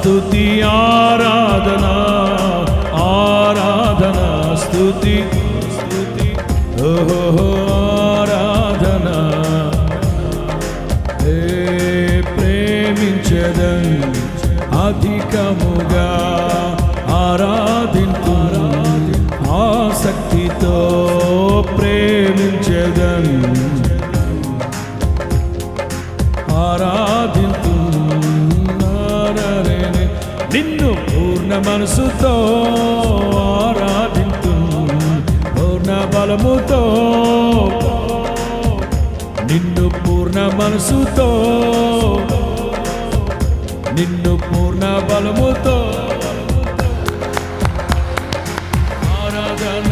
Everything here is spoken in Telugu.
స్థుతి ఆరాధన ఆరాధన స్థుతి స్థుతి ఓహో ఆరాధన. ఏ ప్రేమించదం అధికముగా ఆరాధింపు ఆసక్తితో ప్రేమించదం. ఆరాధి నిన్ను పూర్ణ మనసుతో ఆరాధింతు పూర్ణ బలముతో నిన్ను పూర్ణ మనసుతో నిన్ను పూర్ణ బలముతో ఆరాధన